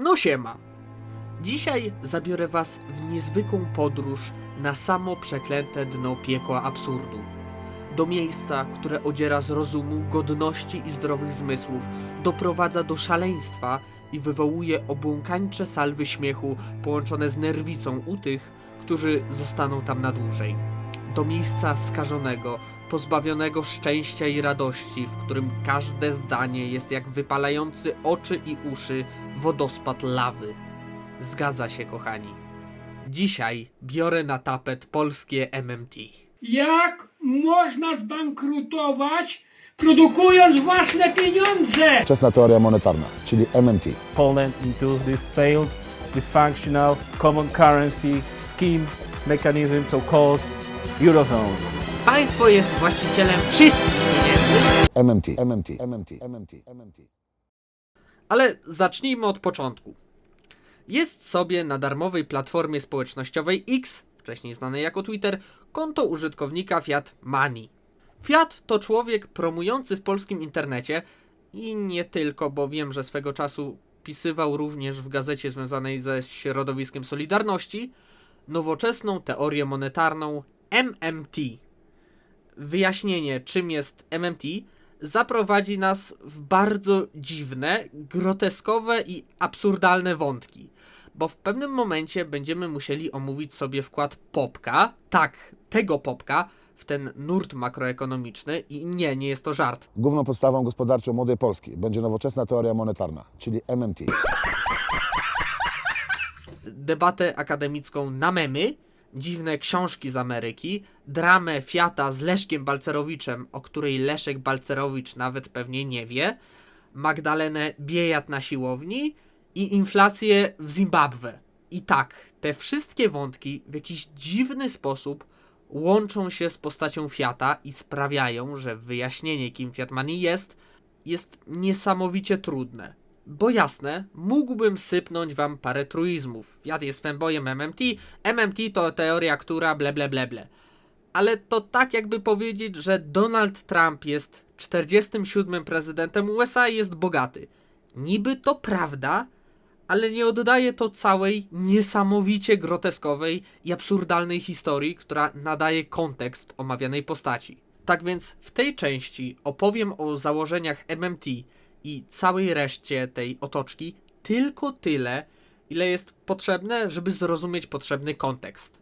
No siema. Dzisiaj zabiorę was w niezwykłą podróż na samo przeklęte dno piekła absurdu. Do miejsca, które odziera z rozumu, godności i zdrowych zmysłów, doprowadza do szaleństwa i wywołuje obłąkańcze salwy śmiechu połączone z nerwicą u tych, którzy zostaną tam na dłużej. Do miejsca skażonego, pozbawionego szczęścia i radości, w którym każde zdanie jest jak wypalający oczy i uszy wodospad lawy. Zgadza się, kochani. Dzisiaj biorę na tapet polskie MMT. Jak można zbankrutować, produkując własne pieniądze? Wczesna teoria monetarna, czyli MMT. Poland into this failed, dysfunctional common currency scheme mechanism so called Eurozone. Państwo jest właścicielem wszystkich pieniędzy, MMT, MMT, MMT, MMT, MMT. ale zacznijmy od początku. Jest sobie na darmowej platformie społecznościowej X, wcześniej znanej jako Twitter, konto użytkownika Fiat Money. Fiat to człowiek promujący w polskim internecie i nie tylko, bo wiem, że swego czasu pisywał również w gazecie związanej ze środowiskiem Solidarności, nowoczesną teorię monetarną MMT. Wyjaśnienie, czym jest MMT, zaprowadzi nas w bardzo dziwne, groteskowe i absurdalne wątki. Bo w pewnym momencie będziemy musieli omówić sobie wkład Popka, tak, tego Popka, w ten nurt makroekonomiczny i nie, nie jest to żart. Główną podstawą gospodarczą młodej Polski będzie nowoczesna teoria monetarna, czyli MMT. debatę akademicką na memy, dziwne książki z Ameryki, dramę Fiata z Leszkiem Balcerowiczem, o której Leszek Balcerowicz nawet pewnie nie wie, Magdalenę Biejat na siłowni i inflację w Zimbabwe. I tak, te wszystkie wątki w jakiś dziwny sposób łączą się z postacią Fiata i sprawiają, że wyjaśnienie kim Fiat Money jest, jest niesamowicie trudne. Bo jasne, mógłbym sypnąć wam parę truizmów. Fiat jest fanboyem MMT, MMT to teoria, która ble ble ble ble. Ale to tak jakby powiedzieć, że Donald Trump jest 47 prezydentem USA i jest bogaty. Niby to prawda, ale nie oddaje to całej niesamowicie groteskowej i absurdalnej historii, która nadaje kontekst omawianej postaci. Tak więc w tej części opowiem o założeniach MMT i całej reszcie tej otoczki tylko tyle, ile jest potrzebne, żeby zrozumieć potrzebny kontekst.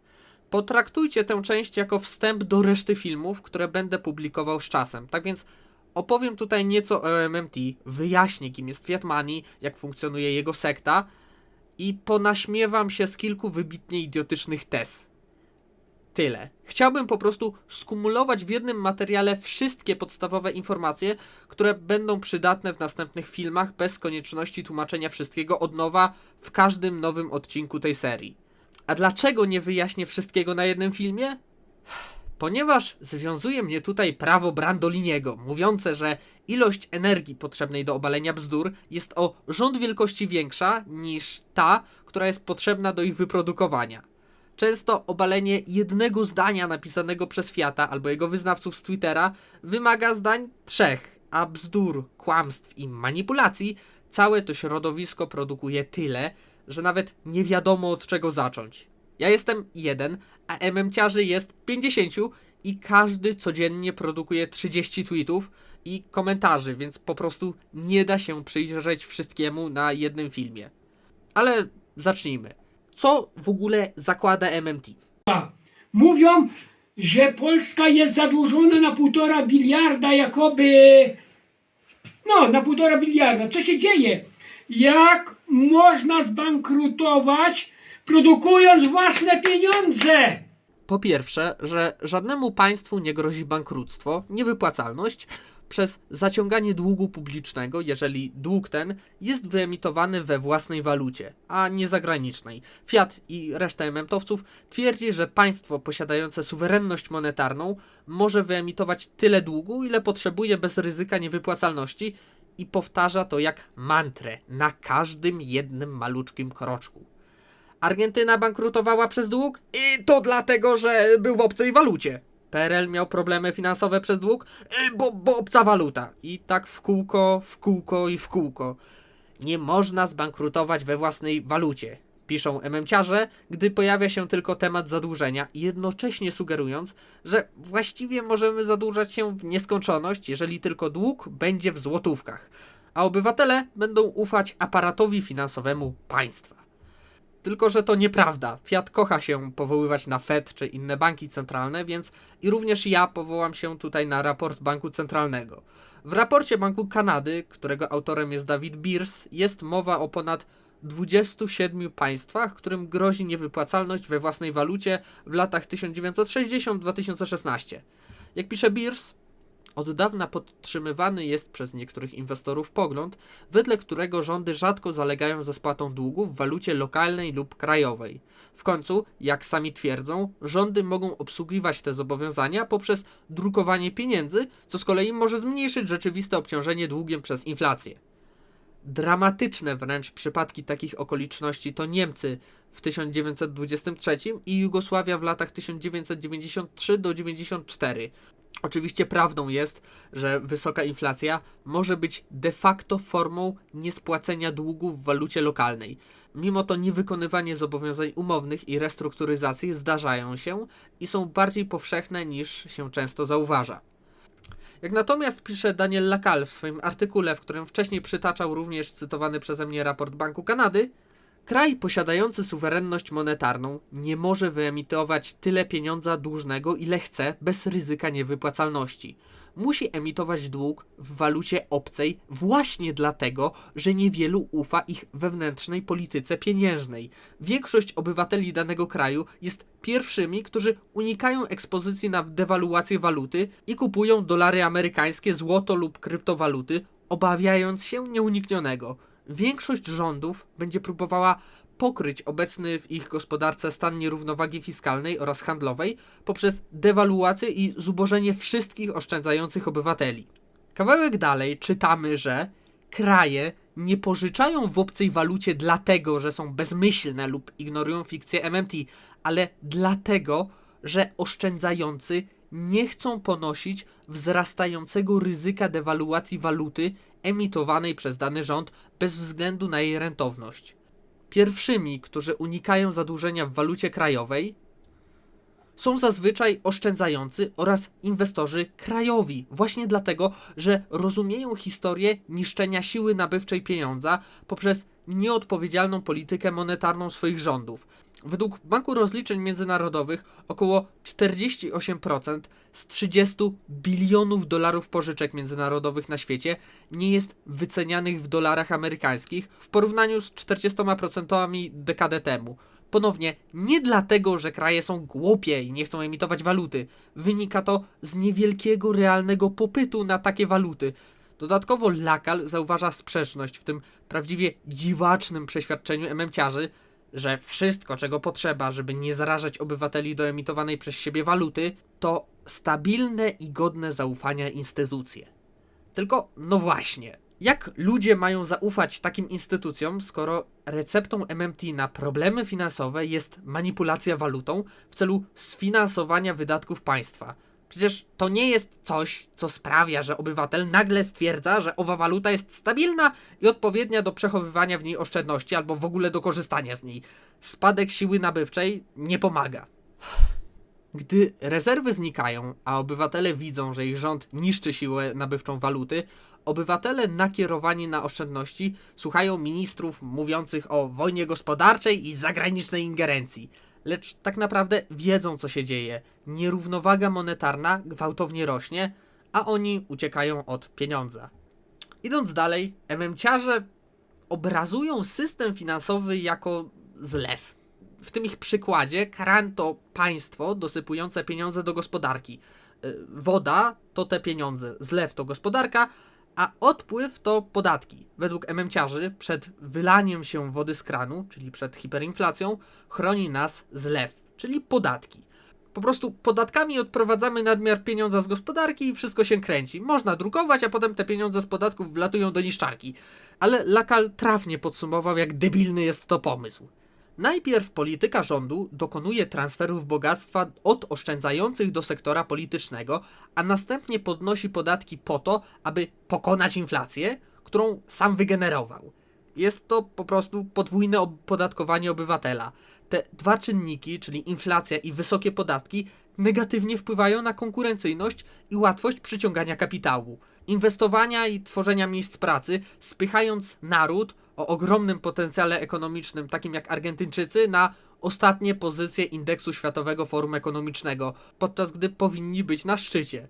Potraktujcie tę część jako wstęp do reszty filmów, które będę publikował z czasem. Tak więc opowiem tutaj nieco o MMT, wyjaśnię kim jest Fiat Money, jak funkcjonuje jego sekta i ponaśmiewam się z kilku wybitnie idiotycznych tez. Tyle. Chciałbym po prostu skumulować w jednym materiale wszystkie podstawowe informacje, które będą przydatne w następnych filmach bez konieczności tłumaczenia wszystkiego od nowa w każdym nowym odcinku tej serii. A dlaczego nie wyjaśnię wszystkiego na jednym filmie? Ponieważ związuje mnie tutaj prawo Brandoliniego, mówiące, że ilość energii potrzebnej do obalenia bzdur jest o rząd wielkości większa niż ta, która jest potrzebna do ich wyprodukowania. Często obalenie jednego zdania napisanego przez Fiata albo jego wyznawców z Twittera wymaga zdań trzech, a bzdur, kłamstw i manipulacji całe to środowisko produkuje tyle, że nawet nie wiadomo od czego zacząć. Ja jestem jeden, a MMciarzy jest 50 i każdy codziennie produkuje 30 tweetów i komentarzy, więc po prostu nie da się przyjrzeć wszystkiemu na jednym filmie. Ale zacznijmy. Co w ogóle zakłada MMT? Mówią, że Polska jest zadłużona na półtora biliarda, jakoby. No, na półtora biliarda. Co się dzieje? Jak można zbankrutować, produkując własne pieniądze? Po pierwsze, że żadnemu państwu nie grozi bankructwo, niewypłacalność przez zaciąganie długu publicznego, jeżeli dług ten jest wyemitowany we własnej walucie, a nie zagranicznej. Fiat i reszta ementowców twierdzi, że państwo posiadające suwerenność monetarną może wyemitować tyle długu, ile potrzebuje bez ryzyka niewypłacalności i powtarza to jak mantrę na każdym jednym maluczkim kroczku. Argentyna bankrutowała przez dług i to dlatego, że był w obcej walucie. PRL miał problemy finansowe przez dług, y, bo, bo obca waluta. I tak w kółko, w kółko i w kółko. Nie można zbankrutować we własnej walucie, piszą MMciarze, gdy pojawia się tylko temat zadłużenia, jednocześnie sugerując, że właściwie możemy zadłużać się w nieskończoność, jeżeli tylko dług będzie w złotówkach, a obywatele będą ufać aparatowi finansowemu państwa. Tylko, że to nieprawda. Fiat kocha się powoływać na Fed czy inne banki centralne, więc i również ja powołam się tutaj na raport Banku Centralnego. W raporcie Banku Kanady, którego autorem jest David Beers, jest mowa o ponad 27 państwach, którym grozi niewypłacalność we własnej walucie w latach 1960-2016. Jak pisze Beers, od dawna podtrzymywany jest przez niektórych inwestorów pogląd, wedle którego rządy rzadko zalegają ze spłatą długów w walucie lokalnej lub krajowej. W końcu, jak sami twierdzą, rządy mogą obsługiwać te zobowiązania poprzez drukowanie pieniędzy, co z kolei może zmniejszyć rzeczywiste obciążenie długiem przez inflację. Dramatyczne wręcz przypadki takich okoliczności to Niemcy w 1923 i Jugosławia w latach 1993 do 94. Oczywiście prawdą jest, że wysoka inflacja może być de facto formą niespłacenia długów w walucie lokalnej. Mimo to niewykonywanie zobowiązań umownych i restrukturyzacji zdarzają się i są bardziej powszechne niż się często zauważa. Jak natomiast pisze Daniel Lacal w swoim artykule, w którym wcześniej przytaczał również cytowany przeze mnie raport Banku Kanady, kraj posiadający suwerenność monetarną nie może wyemitować tyle pieniądza dłużnego, ile chce, bez ryzyka niewypłacalności. Musi emitować dług w walucie obcej właśnie dlatego, że niewielu ufa ich wewnętrznej polityce pieniężnej. Większość obywateli danego kraju jest pierwszymi, którzy unikają ekspozycji na dewaluację waluty i kupują dolary amerykańskie, złoto lub kryptowaluty, obawiając się nieuniknionego. Większość rządów będzie próbowała pokryć obecny w ich gospodarce stan nierównowagi fiskalnej oraz handlowej poprzez dewaluację i zubożenie wszystkich oszczędzających obywateli. Kawałek dalej czytamy, że kraje nie pożyczają w obcej walucie dlatego, że są bezmyślne lub ignorują fikcję MMT, ale dlatego, że oszczędzający nie chcą ponosić wzrastającego ryzyka dewaluacji waluty emitowanej przez dany rząd bez względu na jej rentowność. Pierwszymi, którzy unikają zadłużenia w walucie krajowej, są zazwyczaj oszczędzający oraz inwestorzy krajowi, właśnie dlatego, że rozumieją historię niszczenia siły nabywczej pieniądza poprzez nieodpowiedzialną politykę monetarną swoich rządów. Według Banku Rozliczeń Międzynarodowych około 48% z 30 bilionów dolarów pożyczek międzynarodowych na świecie nie jest wycenianych w dolarach amerykańskich w porównaniu z 40% dekadę temu. Ponownie, nie dlatego, że kraje są głupie i nie chcą emitować waluty. Wynika to z niewielkiego realnego popytu na takie waluty. Dodatkowo Lakal zauważa sprzeczność w tym prawdziwie dziwacznym przeświadczeniu MMciarzy, że wszystko, czego potrzeba, żeby nie zarażać obywateli do emitowanej przez siebie waluty, to stabilne i godne zaufania instytucje. Tylko, no właśnie, jak ludzie mają zaufać takim instytucjom, skoro receptą MMT na problemy finansowe jest manipulacja walutą w celu sfinansowania wydatków państwa? Przecież to nie jest coś, co sprawia, że obywatel nagle stwierdza, że owa waluta jest stabilna i odpowiednia do przechowywania w niej oszczędności albo w ogóle do korzystania z niej. Spadek siły nabywczej nie pomaga. Gdy rezerwy znikają, a obywatele widzą, że ich rząd niszczy siłę nabywczą waluty, obywatele nakierowani na oszczędności słuchają ministrów mówiących o wojnie gospodarczej i zagranicznej ingerencji. Lecz tak naprawdę wiedzą, co się dzieje. Nierównowaga monetarna gwałtownie rośnie, a oni uciekają od pieniądza. Idąc dalej, MMciarze obrazują system finansowy jako zlew. W tym ich przykładzie Karan to państwo dosypujące pieniądze do gospodarki. Y, Woda to te pieniądze, zlew to gospodarka, a odpływ to podatki. Według MMciarzy przed wylaniem się wody z kranu, czyli przed hiperinflacją, chroni nas zlew, czyli podatki. Po prostu podatkami odprowadzamy nadmiar pieniądza z gospodarki i wszystko się kręci. Można drukować, a potem te pieniądze z podatków wlatują do niszczarki. Ale Lakal trafnie podsumował, jak debilny jest to pomysł. Najpierw polityka rządu dokonuje transferów bogactwa od oszczędzających do sektora politycznego, a następnie podnosi podatki po to, aby pokonać inflację, którą sam wygenerował. Jest to po prostu podwójne opodatkowanie obywatela. Te dwa czynniki, czyli inflacja i wysokie podatki, negatywnie wpływają na konkurencyjność i łatwość przyciągania kapitału, inwestowania i tworzenia miejsc pracy, spychając naród o ogromnym potencjale ekonomicznym, takim jak Argentyńczycy, na ostatnie pozycje indeksu Światowego Forum Ekonomicznego, podczas gdy powinni być na szczycie.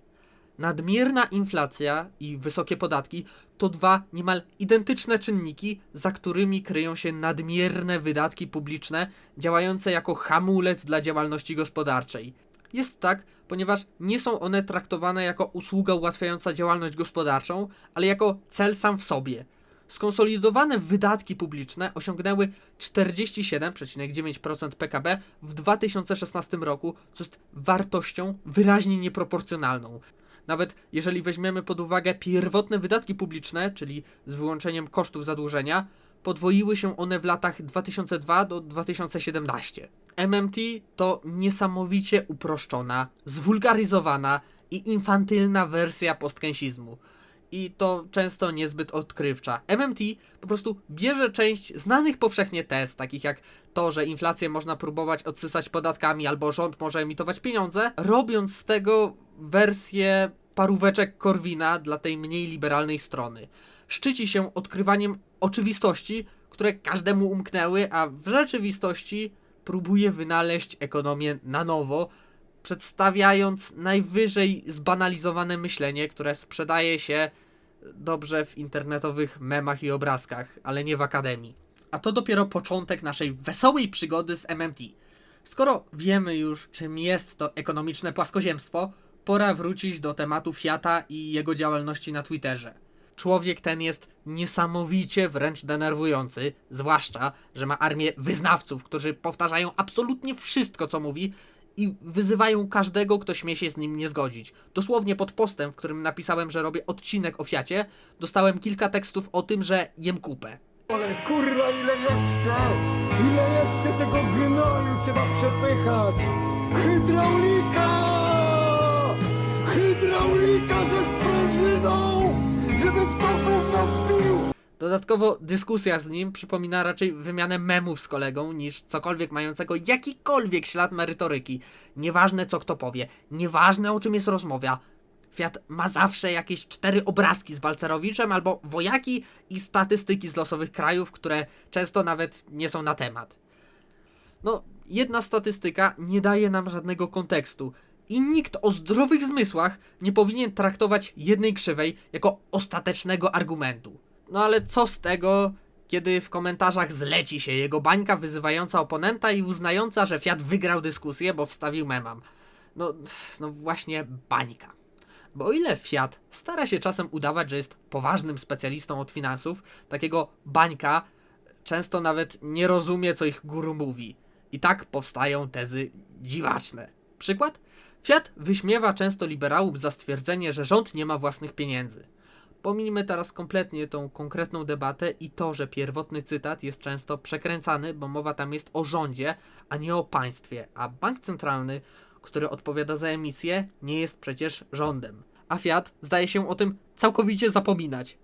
Nadmierna inflacja i wysokie podatki to dwa niemal identyczne czynniki, za którymi kryją się nadmierne wydatki publiczne, działające jako hamulec dla działalności gospodarczej. Jest tak, ponieważ nie są one traktowane jako usługa ułatwiająca działalność gospodarczą, ale jako cel sam w sobie. Skonsolidowane wydatki publiczne osiągnęły 47,9% PKB w 2016 roku, co jest wartością wyraźnie nieproporcjonalną. Nawet jeżeli weźmiemy pod uwagę pierwotne wydatki publiczne, czyli z wyłączeniem kosztów zadłużenia, podwoiły się one w latach 2002 do 2017. MMT to niesamowicie uproszczona, zwulgaryzowana i infantylna wersja postkeńsizmu. I to często niezbyt odkrywcza. MMT po prostu bierze część znanych powszechnie tez, takich jak to, że inflację można próbować odsysać podatkami albo rząd może emitować pieniądze, robiąc z tego wersję paróweczek Korwina dla tej mniej liberalnej strony. Szczyci się odkrywaniem oczywistości, które każdemu umknęły, a w rzeczywistości próbuje wynaleźć ekonomię na nowo, przedstawiając najwyżej zbanalizowane myślenie, które sprzedaje się dobrze w internetowych memach i obrazkach, ale nie w akademii. A to dopiero początek naszej wesołej przygody z MMT. Skoro wiemy już, czym jest to ekonomiczne płaskoziemstwo, pora wrócić do tematu Fiata i jego działalności na Twitterze. Człowiek ten jest niesamowicie wręcz denerwujący, zwłaszcza, że ma armię wyznawców, którzy powtarzają absolutnie wszystko, co mówi i wyzywają każdego, kto śmie się z nim nie zgodzić. Dosłownie pod postem, w którym napisałem, że robię odcinek o Fiacie, dostałem kilka tekstów o tym, że jem kupę. Ale kurwa ile jeszcze? Ile jeszcze tego gnoju trzeba przepychać? Hydraulika! Hydraulika ze sprężyną! Żeby to gówno wbił! Dodatkowo dyskusja z nim przypomina raczej wymianę memów z kolegą niż cokolwiek mającego jakikolwiek ślad merytoryki. Nieważne co kto powie, nieważne o czym jest rozmowa. Fiat ma zawsze jakieś cztery obrazki z Balcerowiczem albo wojaki i statystyki z losowych krajów, które często nawet nie są na temat. No, jedna statystyka nie daje nam żadnego kontekstu. I nikt o zdrowych zmysłach nie powinien traktować jednej krzywej jako ostatecznego argumentu. No ale co z tego, kiedy w komentarzach zleci się jego bańka wyzywająca oponenta i uznająca, że Fiat wygrał dyskusję, bo wstawił memam. No, no właśnie bańka. Bo o ile Fiat stara się czasem udawać, że jest poważnym specjalistą od finansów, takiego bańka często nawet nie rozumie, co ich guru mówi. I tak powstają tezy dziwaczne. Przykład? Fiat wyśmiewa często liberałów za stwierdzenie, że rząd nie ma własnych pieniędzy. Pomijmy teraz kompletnie tą konkretną debatę i to, że pierwotny cytat jest często przekręcany, bo mowa tam jest o rządzie, a nie o państwie, a bank centralny, który odpowiada za emisję, nie jest przecież rządem. A Fiat zdaje się o tym całkowicie zapominać.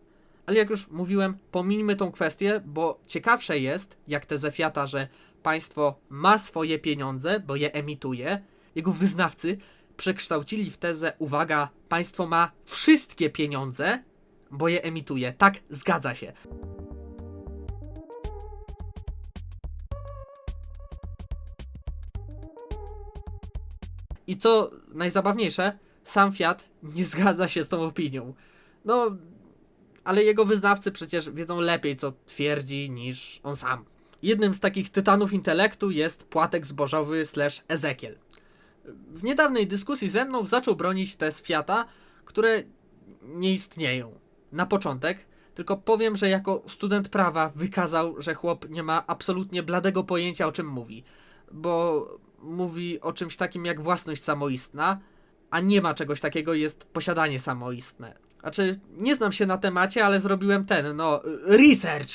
Ale jak już mówiłem, pomińmy tą kwestię, bo ciekawsze jest, jak tezę Fiata, że państwo ma swoje pieniądze, bo je emituje, jego wyznawcy przekształcili w tezę, uwaga, państwo ma wszystkie pieniądze, bo je emituje. Tak, zgadza się. I co najzabawniejsze, sam Fiat nie zgadza się z tą opinią. No, ale jego wyznawcy przecież wiedzą lepiej, co twierdzi, niż on sam. Jednym z takich tytanów intelektu jest płatek zbożowy slash Ezekiel. W niedawnej dyskusji ze mną zaczął bronić tez Fiata, które nie istnieją. Na początek, tylko powiem, że jako student prawa wykazał, że chłop nie ma absolutnie bladego pojęcia o czym mówi, bo mówi o czymś takim jak własność samoistna, a nie ma czegoś takiego jest posiadanie samoistne. Znaczy, nie znam się na temacie, ale zrobiłem ten, no, research.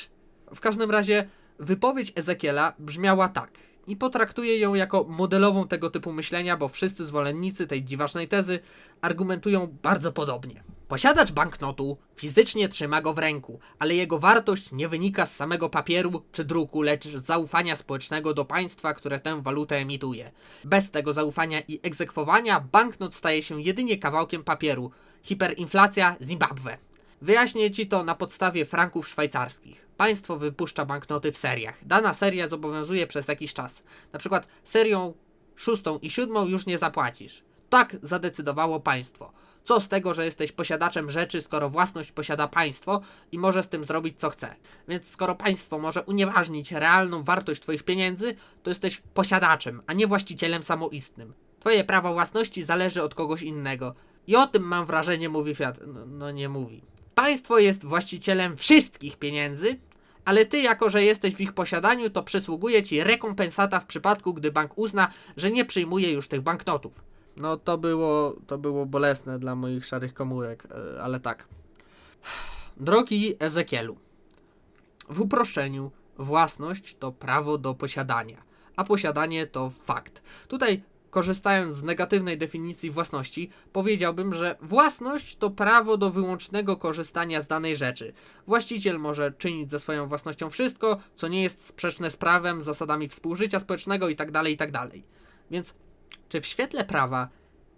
W każdym razie, wypowiedź Ezekiela brzmiała tak. I potraktuję ją jako modelową tego typu myślenia, bo wszyscy zwolennicy tej dziwacznej tezy argumentują bardzo podobnie. Posiadacz banknotu fizycznie trzyma go w ręku, ale jego wartość nie wynika z samego papieru czy druku, lecz z zaufania społecznego do państwa, które tę walutę emituje. Bez tego zaufania i egzekwowania banknot staje się jedynie kawałkiem papieru. Hiperinflacja Zimbabwe. Wyjaśnię ci to na podstawie franków szwajcarskich. Państwo wypuszcza banknoty w seriach. Dana seria zobowiązuje przez jakiś czas. Na przykład serią szóstą i siódmą już nie zapłacisz. Tak zadecydowało państwo. Co z tego, że jesteś posiadaczem rzeczy, skoro własność posiada państwo i może z tym zrobić co chce. Więc skoro państwo może unieważnić realną wartość twoich pieniędzy, to jesteś posiadaczem, a nie właścicielem samoistnym. Twoje prawo własności zależy od kogoś innego. I o tym mam wrażenie mówi Fiat. No, no nie mówi. Państwo jest właścicielem wszystkich pieniędzy, ale ty, jako że jesteś w ich posiadaniu, to przysługuje ci rekompensata w przypadku, gdy bank uzna, że nie przyjmuje już tych banknotów. No to było, to było bolesne dla moich szarych komórek, e, ale tak. Drogi Ezekielu, w uproszczeniu, własność to prawo do posiadania, a posiadanie to fakt. Tutaj, korzystając z negatywnej definicji własności, powiedziałbym, że własność to prawo do wyłącznego korzystania z danej rzeczy. Właściciel może czynić ze swoją własnością wszystko, co nie jest sprzeczne z prawem, zasadami współżycia społecznego itd., itd. Więc czy w świetle prawa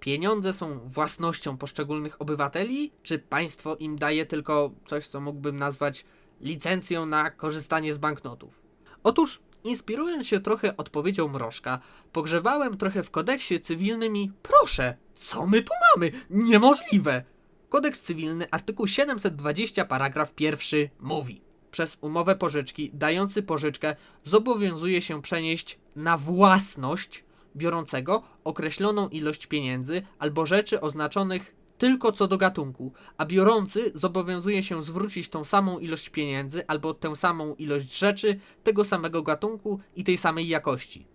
pieniądze są własnością poszczególnych obywateli, czy państwo im daje tylko coś, co mógłbym nazwać licencją na korzystanie z banknotów? Otóż, inspirując się trochę odpowiedzią Mrożka, pogrzebałem trochę w kodeksie cywilnym i proszę, co my tu mamy? Niemożliwe! Kodeks cywilny, artykuł 720, paragraf pierwszy mówi: Przez umowę pożyczki dający pożyczkę zobowiązuje się przenieść na własność biorącego określoną ilość pieniędzy albo rzeczy oznaczonych tylko co do gatunku, a biorący zobowiązuje się zwrócić tą samą ilość pieniędzy albo tę samą ilość rzeczy tego samego gatunku i tej samej jakości.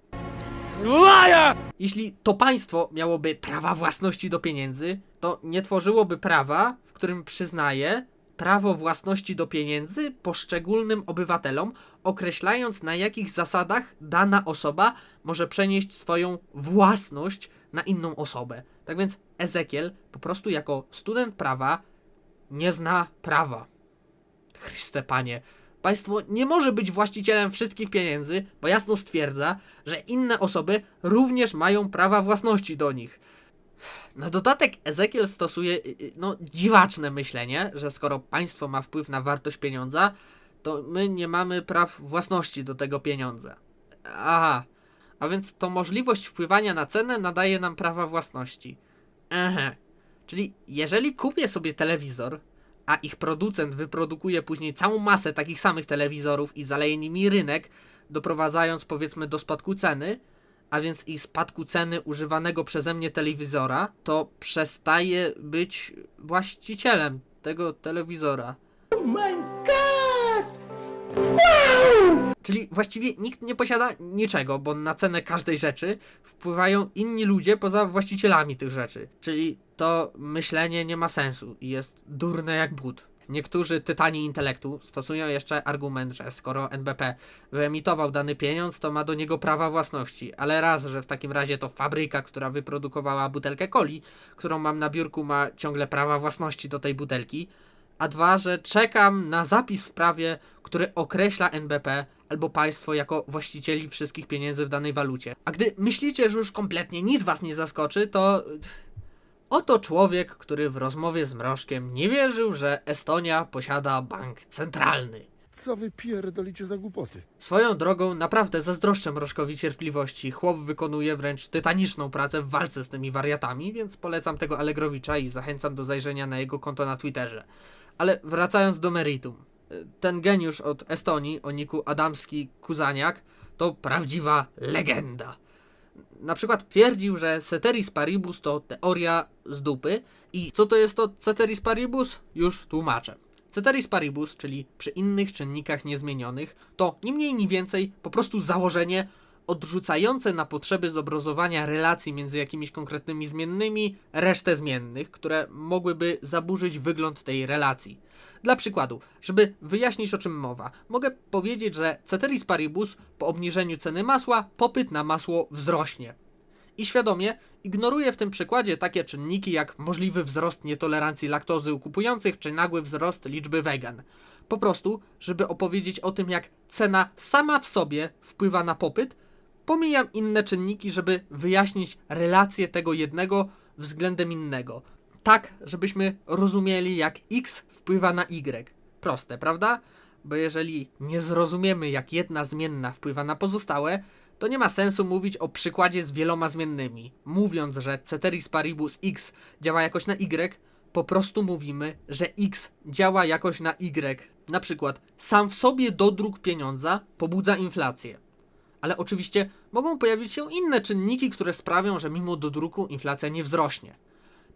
Jeśli to państwo miałoby prawa własności do pieniędzy, to nie tworzyłoby prawa, w którym przyznaje prawo własności do pieniędzy poszczególnym obywatelom, określając na jakich zasadach dana osoba może przenieść swoją własność na inną osobę. Tak więc Ezekiel po prostu jako student prawa nie zna prawa. Chryste panie, państwo nie może być właścicielem wszystkich pieniędzy, bo jasno stwierdza, że inne osoby również mają prawa własności do nich. Na dodatek Ezekiel stosuje y, y, no, dziwaczne myślenie, że skoro państwo ma wpływ na wartość pieniądza, to my nie mamy praw własności do tego pieniądza. Aha, a więc to możliwość wpływania na cenę nadaje nam prawa własności. Aha, czyli jeżeli kupię sobie telewizor, a ich producent wyprodukuje później całą masę takich samych telewizorów i zaleje nimi rynek, doprowadzając powiedzmy do spadku ceny, a więc i spadku ceny używanego przeze mnie telewizora, to przestaje być właścicielem tego telewizora. Czyli właściwie nikt nie posiada niczego, bo na cenę każdej rzeczy wpływają inni ludzie poza właścicielami tych rzeczy. Czyli to myślenie nie ma sensu i jest durne jak but. Niektórzy tytani intelektu stosują jeszcze argument, że skoro NBP wyemitował dany pieniądz, to ma do niego prawa własności. Ale raz, że w takim razie to fabryka, która wyprodukowała butelkę coli, którą mam na biurku, ma ciągle prawa własności do tej butelki. A dwa, że czekam na zapis w prawie, który określa NBP albo państwo jako właścicieli wszystkich pieniędzy w danej walucie. A gdy myślicie, że już kompletnie nic was nie zaskoczy, to Oto człowiek, który w rozmowie z Mrożkiem nie wierzył, że Estonia posiada bank centralny. Co wy pierdolicie za głupoty? Swoją drogą naprawdę zazdroszczę Mrożkowi cierpliwości. Chłop wykonuje wręcz tytaniczną pracę w walce z tymi wariatami, więc polecam tego Allegrowicza i zachęcam do zajrzenia na jego konto na Twitterze. Ale wracając do meritum. Ten geniusz od Estonii o niku Adamski Kuzaniak to prawdziwa legenda na przykład twierdził, że ceteris paribus to teoria z dupy. I co to jest to ceteris paribus? Już tłumaczę. Ceteris paribus, czyli przy innych czynnikach niezmienionych, to ni mniej ni więcej po prostu założenie, odrzucające na potrzeby zobrazowania relacji między jakimiś konkretnymi zmiennymi resztę zmiennych, które mogłyby zaburzyć wygląd tej relacji. Dla przykładu, żeby wyjaśnić o czym mowa, mogę powiedzieć, że ceteris paribus po obniżeniu ceny masła popyt na masło wzrośnie. I świadomie ignoruję w tym przykładzie takie czynniki jak możliwy wzrost nietolerancji laktozy u kupujących czy nagły wzrost liczby wegan. Po prostu, żeby opowiedzieć o tym, jak cena sama w sobie wpływa na popyt, pomijam inne czynniki, żeby wyjaśnić relację tego jednego względem innego. Tak, żebyśmy rozumieli, jak X wpływa na Y. Proste, prawda? Bo jeżeli nie zrozumiemy, jak jedna zmienna wpływa na pozostałe, to nie ma sensu mówić o przykładzie z wieloma zmiennymi. Mówiąc, że ceteris paribus X działa jakoś na Y, po prostu mówimy, że X działa jakoś na Y. Na przykład, sam w sobie dodruk pieniądza pobudza inflację. Ale oczywiście mogą pojawić się inne czynniki, które sprawią, że mimo dodruku inflacja nie wzrośnie.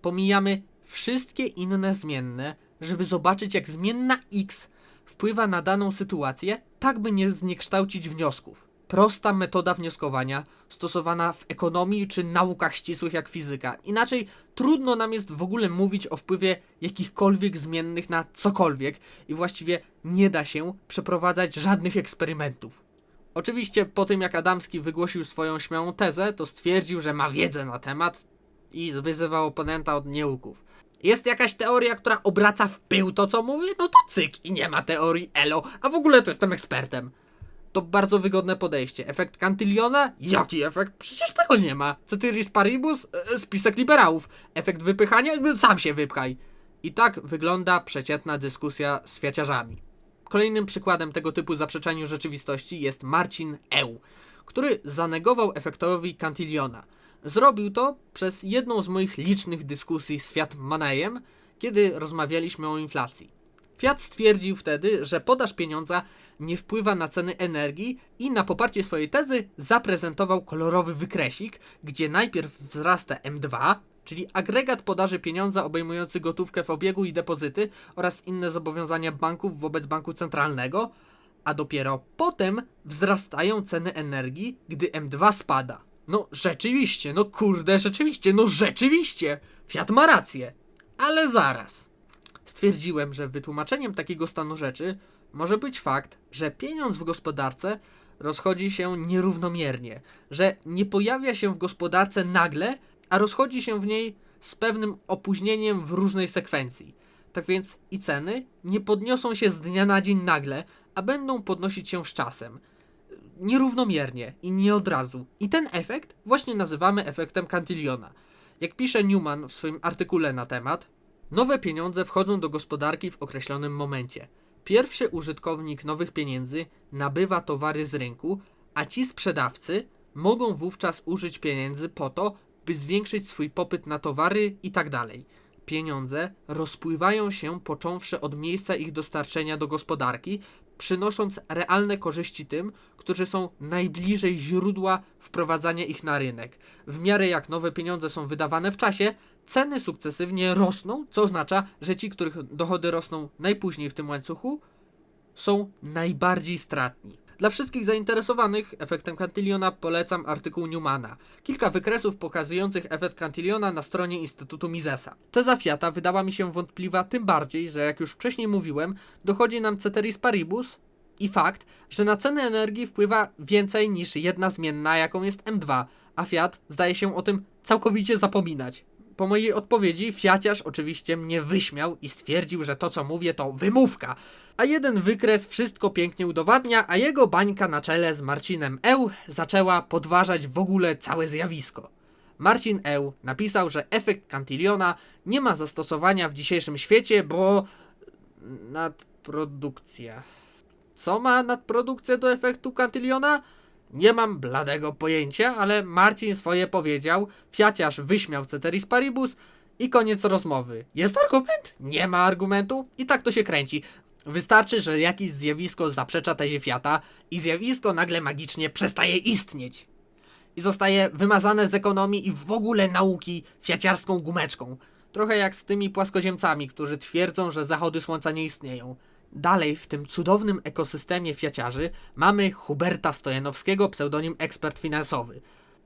Pomijamy wszystkie inne zmienne, żeby zobaczyć, jak zmienna X wpływa na daną sytuację, tak by nie zniekształcić wniosków. Prosta metoda wnioskowania, stosowana w ekonomii czy naukach ścisłych jak fizyka. Inaczej trudno nam jest w ogóle mówić o wpływie jakichkolwiek zmiennych na cokolwiek i właściwie nie da się przeprowadzać żadnych eksperymentów. Oczywiście po tym jak Adamski wygłosił swoją śmiałą tezę, to stwierdził, że ma wiedzę na temat i wyzywał oponenta od nieuków. Jest jakaś teoria, która obraca w pył to, co mówi? No to cyk i nie ma teorii elo, a w ogóle to jestem ekspertem. To bardzo wygodne podejście. Efekt Cantillona? Jaki efekt? Przecież tego nie ma. Ceteris paribus? E, Spisek liberałów. Efekt wypychania? E, Sam się wypchaj. I tak wygląda przeciętna dyskusja z fiaciarzami. Kolejnym przykładem tego typu zaprzeczaniu rzeczywistości jest Marcin Eł, który zanegował efektowi Cantillona. Zrobił to przez jedną z moich licznych dyskusji z Fiat Manejem, kiedy rozmawialiśmy o inflacji. Fiat stwierdził wtedy, że podaż pieniądza nie wpływa na ceny energii i na poparcie swojej tezy zaprezentował kolorowy wykresik, gdzie najpierw wzrasta M2, czyli agregat podaży pieniądza obejmujący gotówkę w obiegu i depozyty oraz inne zobowiązania banków wobec banku centralnego, a dopiero potem wzrastają ceny energii, gdy M2 spada. No rzeczywiście, no kurde, rzeczywiście, no rzeczywiście! Fiat ma rację. Ale zaraz. Stwierdziłem, że wytłumaczeniem takiego stanu rzeczy może być fakt, że pieniądz w gospodarce rozchodzi się nierównomiernie, że nie pojawia się w gospodarce nagle, a rozchodzi się w niej z pewnym opóźnieniem w różnej sekwencji. Tak więc i ceny nie podniosą się z dnia na dzień nagle, a będą podnosić się z czasem. Nierównomiernie i nie od razu. I ten efekt właśnie nazywamy efektem Cantillona. Jak pisze Newman w swoim artykule na temat, Nowe pieniądze wchodzą do gospodarki w określonym momencie. Pierwszy użytkownik nowych pieniędzy nabywa towary z rynku, a ci sprzedawcy mogą wówczas użyć pieniędzy po to, by zwiększyć swój popyt na towary itd. Pieniądze rozpływają się począwszy od miejsca ich dostarczenia do gospodarki, przynosząc realne korzyści tym, którzy są najbliżej źródła wprowadzania ich na rynek. W miarę jak nowe pieniądze są wydawane w czasie, ceny sukcesywnie rosną, co oznacza, że ci, których dochody rosną najpóźniej w tym łańcuchu, są najbardziej stratni. Dla wszystkich zainteresowanych efektem Cantillona polecam artykuł Newmana. Kilka wykresów pokazujących efekt Cantillona na stronie Instytutu Misesa. Teza Fiata wydała mi się wątpliwa tym bardziej, że jak już wcześniej mówiłem, dochodzi nam ceteris paribus i fakt, że na ceny energii wpływa więcej niż jedna zmienna, jaką jest M2, a Fiat zdaje się o tym całkowicie zapominać. Po mojej odpowiedzi Fiaciarz oczywiście mnie wyśmiał i stwierdził, że to co mówię to wymówka. A jeden wykres wszystko pięknie udowadnia, a jego bańka na czele z Marcinem Eł zaczęła podważać w ogóle całe zjawisko. Marcin Eł napisał, że efekt Cantillona nie ma zastosowania w dzisiejszym świecie, bo nadprodukcja. Co ma nadprodukcja do efektu Cantillona? Nie mam bladego pojęcia, ale Marcin swoje powiedział, Fiaciarz wyśmiał Ceteris Paribus i koniec rozmowy. Jest argument? Nie ma argumentu i tak to się kręci. Wystarczy, że jakieś zjawisko zaprzecza tezie Fiata i zjawisko nagle magicznie przestaje istnieć. I zostaje wymazane z ekonomii i w ogóle nauki fiaciarską gumeczką. Trochę jak z tymi płaskoziemcami, którzy twierdzą, że zachody słońca nie istnieją. Dalej w tym cudownym ekosystemie fiaciarzy mamy Huberta Stojanowskiego, pseudonim ekspert finansowy.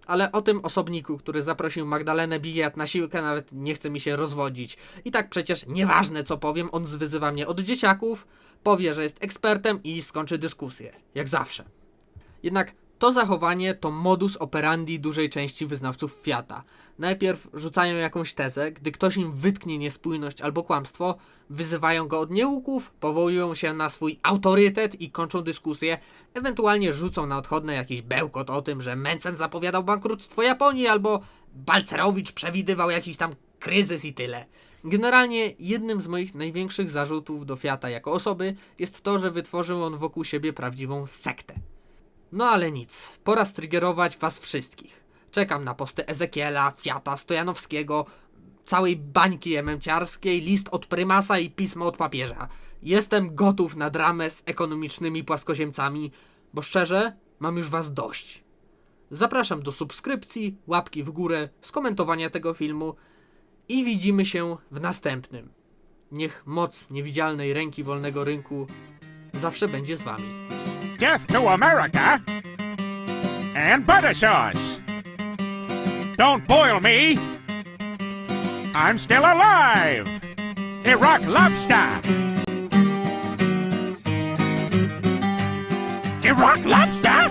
Ale o tym osobniku, który zaprosił Magdalenę Bigiat na siłkę, nawet nie chce mi się rozwodzić. I tak przecież nieważne co powiem, on zwyzywa mnie od dzieciaków, powie, że jest ekspertem i skończy dyskusję. Jak zawsze. Jednak to zachowanie to modus operandi dużej części wyznawców Fiata. Najpierw rzucają jakąś tezę, gdy ktoś im wytknie niespójność albo kłamstwo, wyzywają go od nieuków, powołują się na swój autorytet i kończą dyskusję, ewentualnie rzucą na odchodne jakiś bełkot o tym, że Mencen zapowiadał bankructwo Japonii albo Balcerowicz przewidywał jakiś tam kryzys i tyle. Generalnie jednym z moich największych zarzutów do Fiata jako osoby jest to, że wytworzył on wokół siebie prawdziwą sektę. No ale nic, pora striggerować was wszystkich. Czekam na posty Ezekiela, Fiata, Stojanowskiego, całej bańki ememciarskiej, list od prymasa i pismo od papieża. Jestem gotów na dramę z ekonomicznymi płaskoziemcami, bo szczerze, mam już was dość. Zapraszam do subskrypcji, łapki w górę, skomentowania tego filmu i widzimy się w następnym. Niech moc niewidzialnej ręki wolnego rynku zawsze będzie z wami. Death to America and butter sauce. Don't boil me. I'm still alive. Iraq lobster. Iraq lobster?